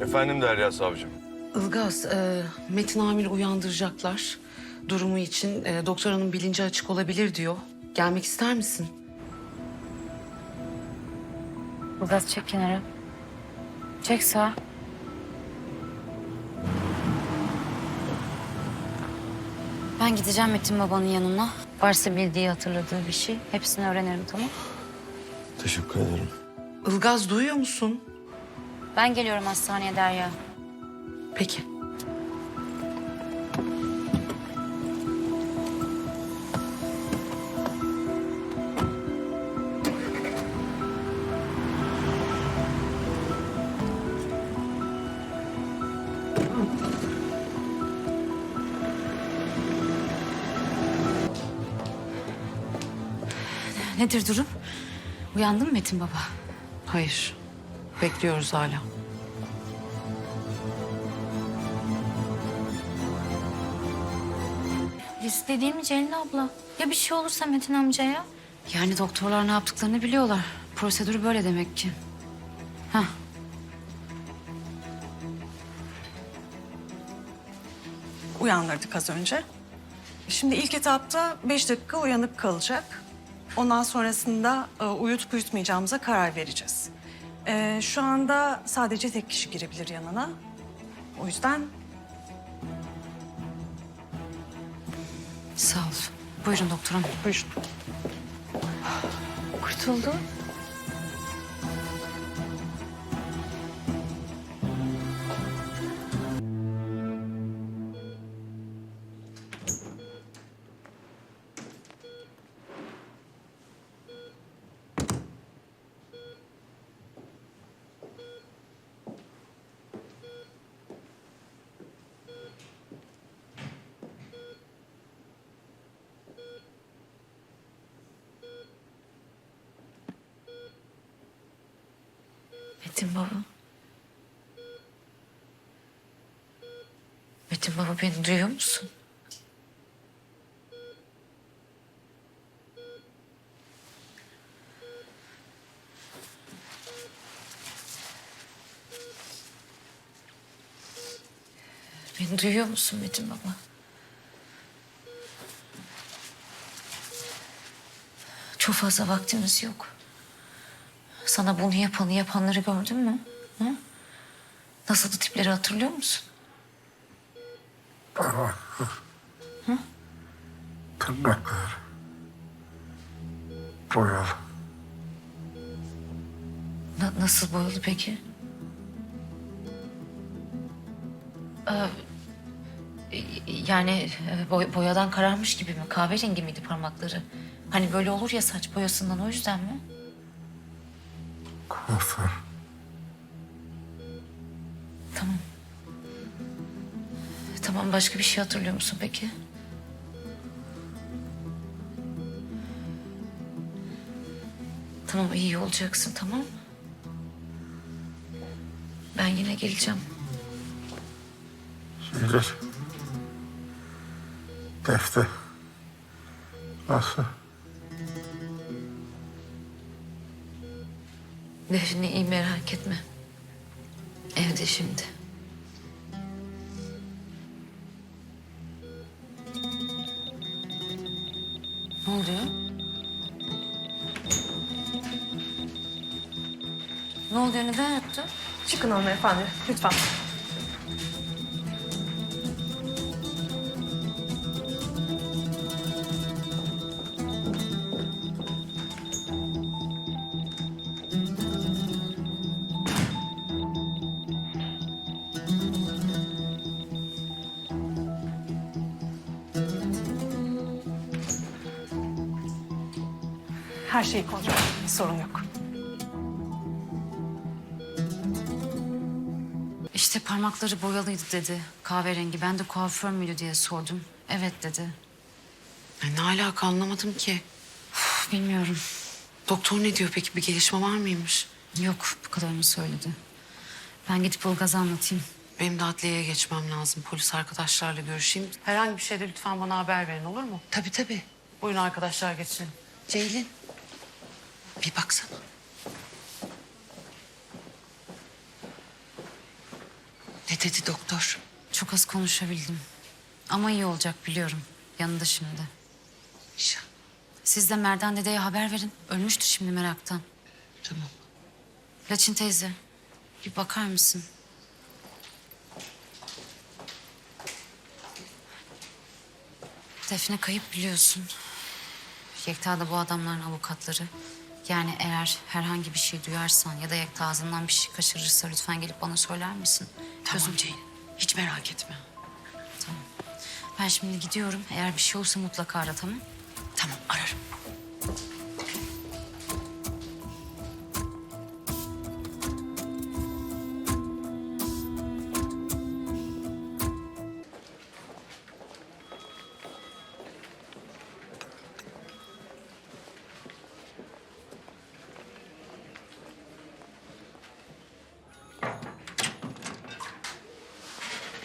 Efendim Derya Savcım. Ilgaz, e, Metin Amir uyandıracaklar. Durumu için e, doktor hanım bilinci açık olabilir diyor. Gelmek ister misin? Ilgaz çek kenara. Çek sağa. Ben gideceğim Metin babanın yanına. Varsa bildiği, hatırladığı bir şey. Hepsini öğrenirim tamam. Teşekkür ederim. Ilgaz duyuyor musun? Ben geliyorum hastaneye Derya. Peki. Nedir durum? Uyandın mı Metin baba? Hayır. Bekliyoruz hala. Riskli değil mi Celil abla? Ya bir şey olursa Metin amcaya? Yani doktorlar ne yaptıklarını biliyorlar. Prosedürü böyle demek ki. Hah. uyandırdık az önce. Şimdi ilk etapta beş dakika uyanık kalacak. Ondan sonrasında e, uyutup uyutmayacağımıza karar vereceğiz. E, şu anda sadece tek kişi girebilir yanına. O yüzden Sağ ol. Buyurun doktor hanım. buyurun. Kurtuldu. Metin baba. Metin baba beni duyuyor musun? Beni duyuyor musun Metin baba? Çok fazla vaktimiz yok. Sana bunu yapanı yapanları gördün mü? Hı? Nasıldı tipleri hatırlıyor musun? Tırnaklar. Boyalı. Na- nasıl boyalı peki? Ee, yani e, boy- boyadan kararmış gibi mi? Kahverengi miydi parmakları? Hani böyle olur ya saç boyasından o yüzden mi? Kuaför. Tamam. Tamam başka bir şey hatırlıyor musun peki? Tamam iyi olacaksın tamam mı? Ben yine geleceğim. Gelir. Defter. Nasıl? Defne iyi merak etme. Evde şimdi. Ne oluyor? Ne oluyor? Neden yattı? Çıkın hanımefendi lütfen. Her şeyi kontrol ettim, sorun yok. İşte parmakları boyalıydı dedi. Kahverengi. Ben de kuaför müydü diye sordum. Evet dedi. Ay, ne alaka anlamadım ki. Üf, Bilmiyorum. Doktor ne diyor peki? Bir gelişme var mıymış? Yok bu kadarını söyledi. Ben gidip Ilgaz'a anlatayım. Benim de adliyeye geçmem lazım. Polis arkadaşlarla görüşeyim. Herhangi bir şeyde lütfen bana haber verin olur mu? Tabii tabii. Buyurun arkadaşlar geçelim. Ceylin. Bir baksana. Ne dedi doktor? Çok az konuşabildim. Ama iyi olacak biliyorum. Yanında şimdi. İnşallah. Siz de Merdan dedeye haber verin. Ölmüştür şimdi meraktan. Tamam. Laçin teyze, bir bakar mısın? Defne kayıp biliyorsun. Yekta da bu adamların avukatları. Yani eğer herhangi bir şey duyarsan ya da Yekta ağzından bir şey kaçırırsa lütfen gelip bana söyler misin? Tamam Gözüm- Ceylin. Hiç merak etme. Tamam. Ben şimdi gidiyorum. Eğer bir şey olursa mutlaka ara tamam Tamam ararım.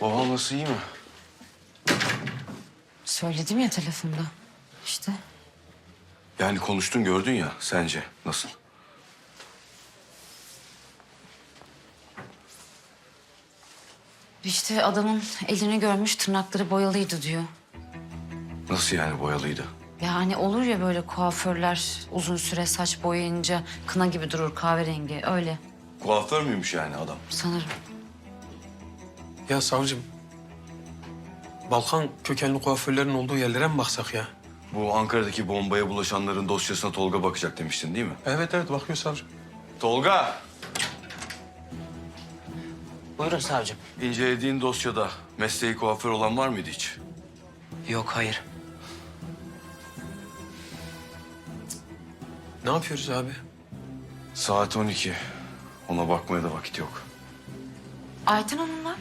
Babam nasıl iyi mi? Söyledim ya telefonda. İşte. Yani konuştun gördün ya sence nasıl? İşte adamın elini görmüş tırnakları boyalıydı diyor. Nasıl yani boyalıydı? Yani olur ya böyle kuaförler uzun süre saç boyayınca kına gibi durur kahverengi öyle Kuaför müymüş yani adam? sanırım. Ya savcım. Balkan kökenli kuaförlerin olduğu yerlere mi baksak ya? Bu Ankara'daki bombaya bulaşanların dosyasına Tolga bakacak demiştin değil mi? Evet evet bakıyor savcım. Tolga! Buyurun savcım. İncelediğin dosyada mesleği kuaför olan var mıydı hiç? Yok hayır. Ne yapıyoruz abi? Saat 12. Ona bakmaya da vakit yok. Ayten Hanım var.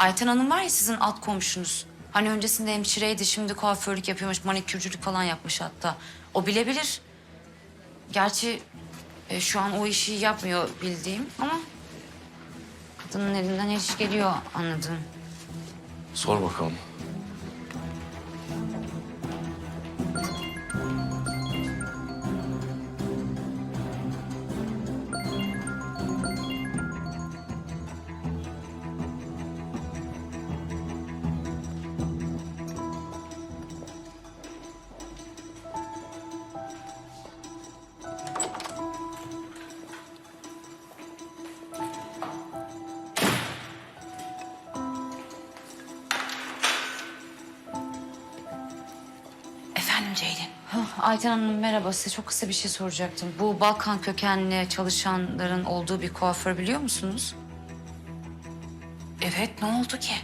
Ayten Hanım var ya sizin alt komşunuz. Hani öncesinde hemşireydi şimdi kuaförlük yapıyormuş manikürcülük falan yapmış hatta. O bilebilir. Gerçi e, şu an o işi yapmıyor bildiğim ama... ...kadının elinden her iş geliyor anladım. Sor bakalım. Ayten Hanım merhaba size çok kısa bir şey soracaktım. Bu Balkan kökenli çalışanların olduğu bir kuaför biliyor musunuz? Evet ne oldu ki?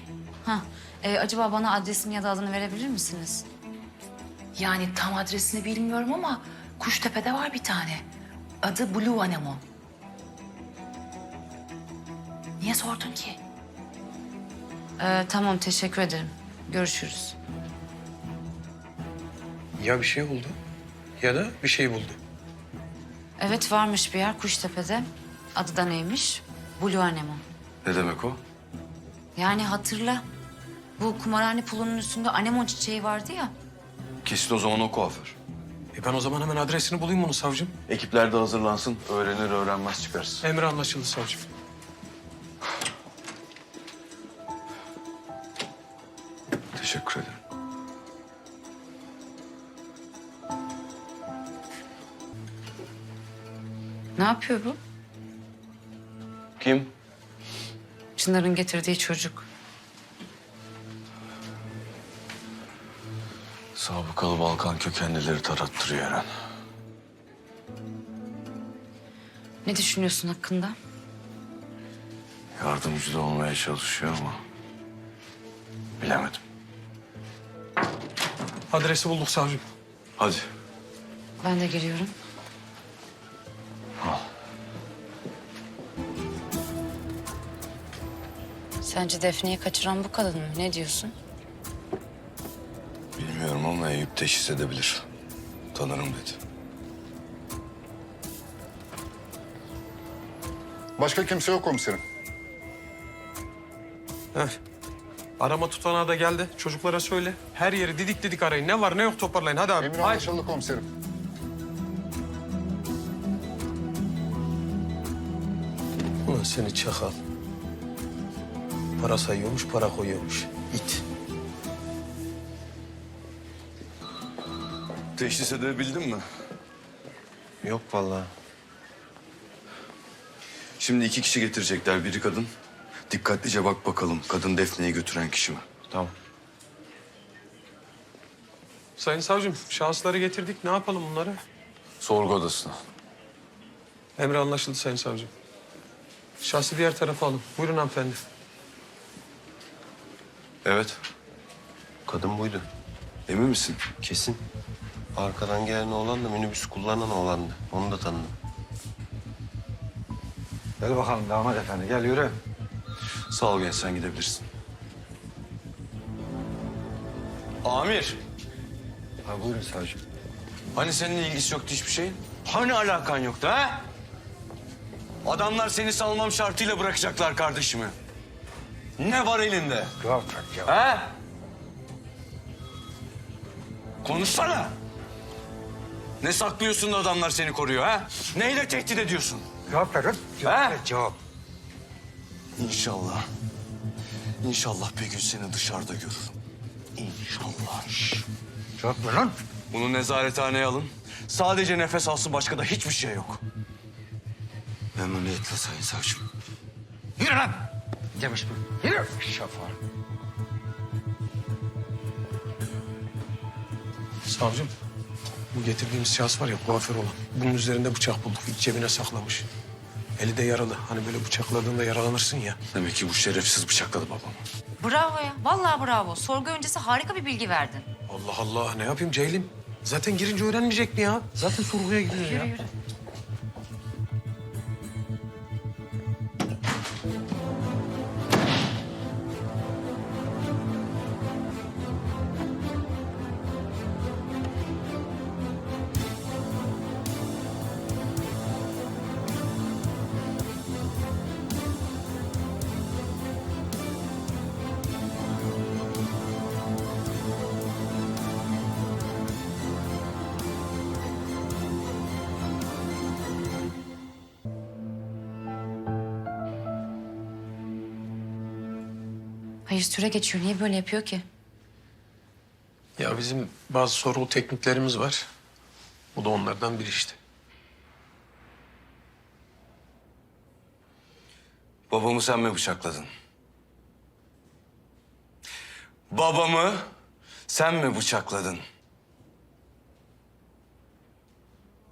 Ha, e, acaba bana adresini ya da adını verebilir misiniz? Yani tam adresini bilmiyorum ama Kuştepe'de var bir tane. Adı Blue Anemon. Niye sordun ki? E, tamam teşekkür ederim. Görüşürüz. Ya bir şey oldu ya da bir şey buldu. Evet varmış bir yer Kuştepe'de. Adı da neymiş? Blue Anemon. Ne demek o? Yani hatırla. Bu kumarhane pulunun üstünde anemon çiçeği vardı ya. Kesin o zaman o kuaför. E ben o zaman hemen adresini bulayım bunu savcım. Ekipler de hazırlansın. Öğrenir öğrenmez çıkarız. Emri anlaşıldı savcım. Ne yapıyor bu? Kim? Çınar'ın getirdiği çocuk. Sabıkalı Balkan kökenlileri tarattırıyor Eren. Ne düşünüyorsun hakkında? Yardımcı da olmaya çalışıyor ama... Bilemedim. Adresi bulduk savcım. Hadi. Ben de geliyorum. Sence Defne'yi kaçıran bu kadın mı? Ne diyorsun? Bilmiyorum ama Eyüp teşhis edebilir. Tanırım dedi. Başka kimse yok komiserim. Heh. Arama tutanağı da geldi. Çocuklara söyle. Her yeri didik didik arayın. Ne var ne yok toparlayın. Hadi abi. Emir Haydi. anlaşıldı komiserim. Ulan seni çakal. Para sayıyormuş, para koyuyormuş. İt. Teşhis edebildin mi? Yok vallahi. Şimdi iki kişi getirecekler. Biri kadın. Dikkatlice bak bakalım. Kadın Defne'yi götüren kişi mi? Tamam. Sayın savcım, şahısları getirdik. Ne yapalım bunları? Sorgu odasına. Emre anlaşıldı sayın savcım. Şahsı diğer tarafa alın. Buyurun hanımefendi. Evet. Kadın buydu. Emin misin? Kesin. Arkadan gelen oğlan da minibüs kullanan oğlandı. Onu da tanıdım. Gel bakalım damat efendi gel yürü. Sağ ol genç sen gidebilirsin. Amir. Ha buyurun savcım. Hani seninle ilgisi yoktu hiçbir şeyin? Hani alakan yoktu ha? Adamlar seni salmam şartıyla bırakacaklar kardeşimi. Ne var elinde? Cevap ver cevap. Ha? Konuşsana. Ne saklıyorsun da adamlar seni koruyor ha? Neyle tehdit ediyorsun? Cevap ver. lan. Cevap ver cevap. İnşallah. İnşallah bir gün seni dışarıda görürüm. İnşallah. Cevap ver lan. Bunu nezarethaneye alın. Sadece nefes alsın başka da hiçbir şey yok. Memnuniyetle sayın savcım. Yürü lan. Demiş bu. Yürü. Şafar. Savcım, bu getirdiğimiz şahıs var ya kuaför olan. Bunun üzerinde bıçak bulduk. İç cebine saklamış. Eli de yaralı. Hani böyle bıçakladığında yaralanırsın ya. Demek ki bu şerefsiz bıçakladı babamı. Bravo ya. Vallahi bravo. Sorgu öncesi harika bir bilgi verdin. Allah Allah ne yapayım Ceylin? Zaten girince öğrenmeyecek mi ya? Zaten sorguya gidiyor ya. Hayır süre geçiyor. Niye böyle yapıyor ki? Ya bizim bazı sorgu tekniklerimiz var. Bu da onlardan biri işte. Babamı sen mi bıçakladın? Babamı sen mi bıçakladın?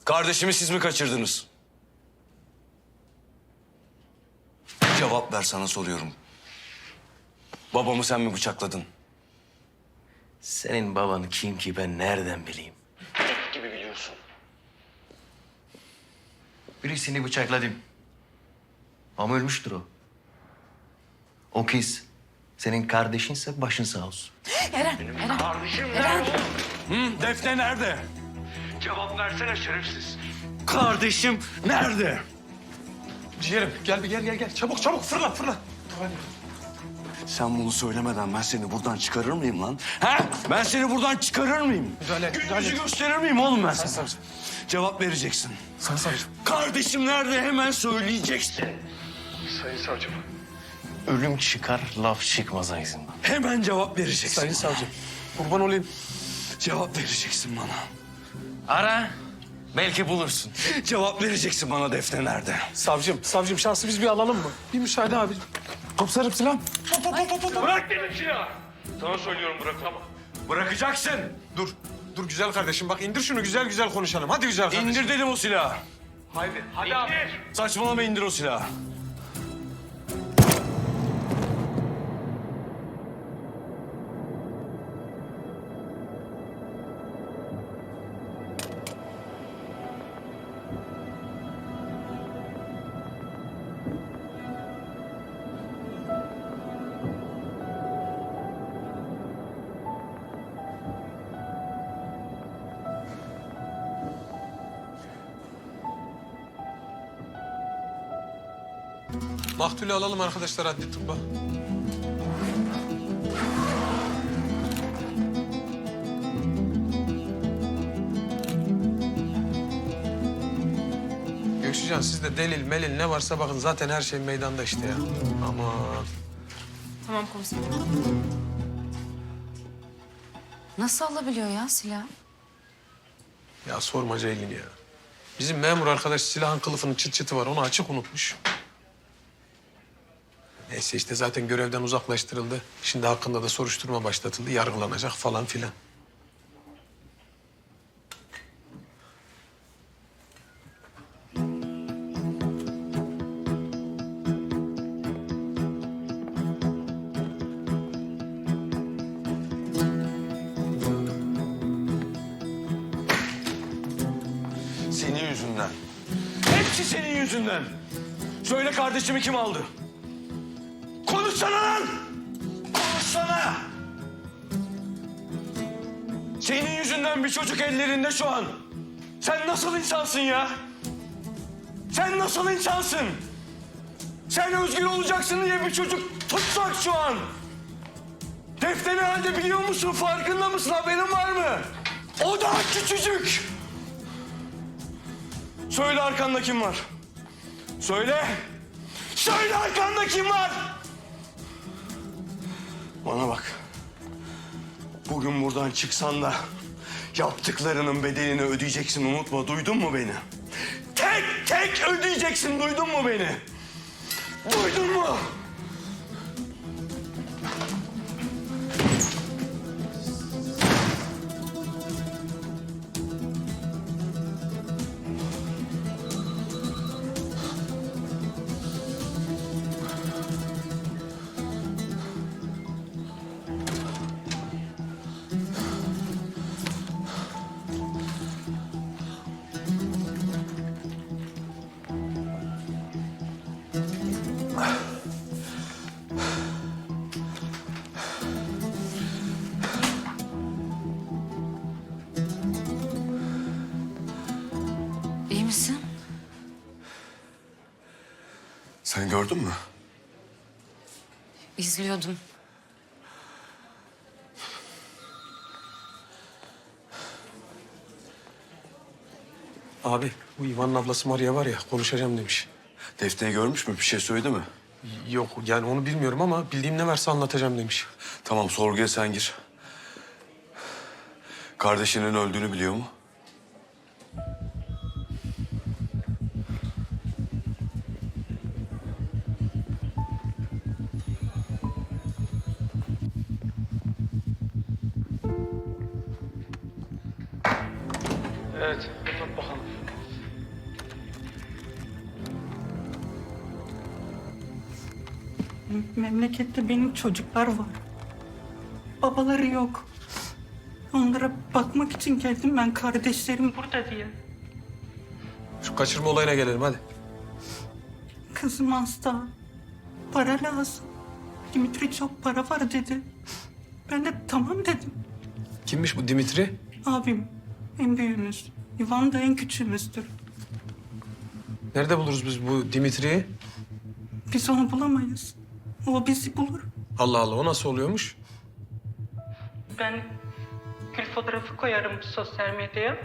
Kardeşimi siz mi kaçırdınız? Cevap ver sana soruyorum. Babamı sen mi bıçakladın? Senin babanı kim ki ben nereden bileyim? Birisini bıçakladım. Ama ölmüştür o. O kız senin kardeşinse başın sağ olsun. Hı, Defne nerede? Cevap versene şerefsiz. Kardeşim nerede? Ciğerim gel bir gel gel gel. Çabuk çabuk fırla fırla. Sen bunu söylemeden ben seni buradan çıkarır mıyım lan? Ha? Ben seni buradan çıkarır mıyım? Müdahale müdahale gösterir miyim oğlum ben sana? savcım. Cevap vereceksin. Sayın savcım. Kardeşim nerede hemen söyleyeceksin. Sayın savcım. Ölüm çıkar, laf çıkmaz ağzından. Hemen cevap vereceksin. Sayın savcım. Kurban olayım. Cevap vereceksin bana. Ara, belki bulursun. Cevap vereceksin bana Defne nerede? Savcım, savcım şahsı biz bir alalım mı? Bir müsaade abi. Komiserim selam. Bırak dedim silahı. Sana söylüyorum bırakamam. Bırakacaksın. Dur, dur güzel kardeşim. Bak indir şunu güzel güzel konuşalım. Hadi güzel kardeşim. İndir dedim o silahı. Haydi, hadi abi. Saçmalama indir o silahı. Maktulü alalım arkadaşlar adli tıbba. Gökçecan siz de delil melil ne varsa bakın zaten her şey meydanda işte ya. Aman. Tamam komiserim. Nasıl alabiliyor ya silah? Ya sorma Ceylin ya. Bizim memur arkadaş silahın kılıfının çıt çıtı var. Onu açık unutmuş. Neyse işte zaten görevden uzaklaştırıldı. Şimdi hakkında da soruşturma başlatıldı. Yargılanacak falan filan. Senin yüzünden. Hepsi senin yüzünden. Söyle kardeşimi kim aldı? Ellerinde şu an. Sen nasıl insansın ya? Sen nasıl insansın? Sen özgür olacaksın diye bir çocuk tutsak şu an. Defne ne halde biliyor musun? Farkında mısın? Haberin var mı? O daha küçücük. Söyle arkanda kim var? Söyle. Söyle arkanda kim var? Bana bak. Bugün buradan çıksan da yaptıklarının bedelini ödeyeceksin unutma. Duydun mu beni? Tek tek ödeyeceksin. Duydun mu beni? Duydun mu? İyi misin? Sen gördün mü? İzliyordum. Abi bu İvan'ın ablası Maria var ya konuşacağım demiş. Defne'yi görmüş mü? Bir şey söyledi mi? Yok yani onu bilmiyorum ama bildiğim ne varsa anlatacağım demiş. Tamam sorguya sen gir. Kardeşinin öldüğünü biliyor mu? Evet anlat bakalım. Memlekette benim çocuklar var. Babaları yok. Onlara bakmak için geldim ben kardeşlerim burada diye. Şu kaçırma olayına gelelim hadi. Kızım hasta. Para lazım. Dimitri çok para var dedi. Ben de tamam dedim. Kimmiş bu Dimitri? Abim en büyüğümüz. Ivan da en küçüğümüzdür. Nerede buluruz biz bu Dimitri'yi? Biz onu bulamayız. O bizi bulur. Allah Allah o nasıl oluyormuş? Ben gül fotoğrafı koyarım sosyal medyaya.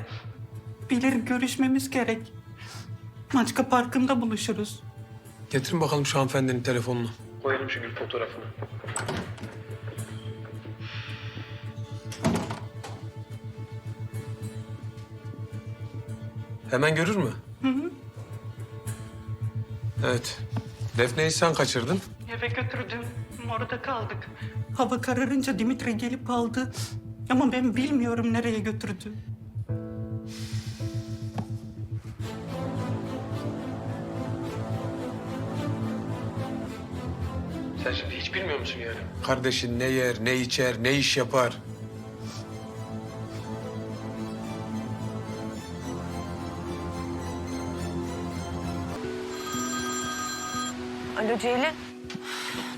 Bilir görüşmemiz gerek. Maçka Parkı'nda buluşuruz. Getirin bakalım şu hanımefendinin telefonunu. Koyalım şu gül fotoğrafını. Hemen görür mü? Hı hı. Evet. Defne'yi sen kaçırdın. Eve götürdüm. Orada kaldık. Hava kararınca Dimitri gelip aldı. Ama ben bilmiyorum nereye götürdü. Sen şimdi hiç bilmiyor musun yani? Kardeşin ne yer, ne içer, ne iş yapar? Ceylin.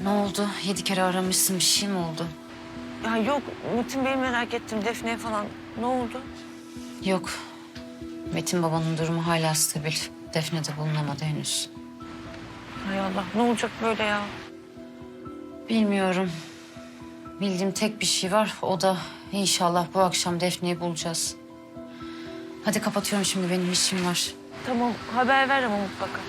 Ne oldu? Yedi kere aramışsın. Bir şey mi oldu? Ya yok Metin Bey'i merak ettim. Defne falan. Ne oldu? Yok. Metin babanın durumu hala stabil. Defne de bulunamadı henüz. Hay Allah ne olacak böyle ya? Bilmiyorum. Bildiğim tek bir şey var. O da inşallah bu akşam Defne'yi bulacağız. Hadi kapatıyorum şimdi. Benim işim var. Tamam haber ver ama mutlaka.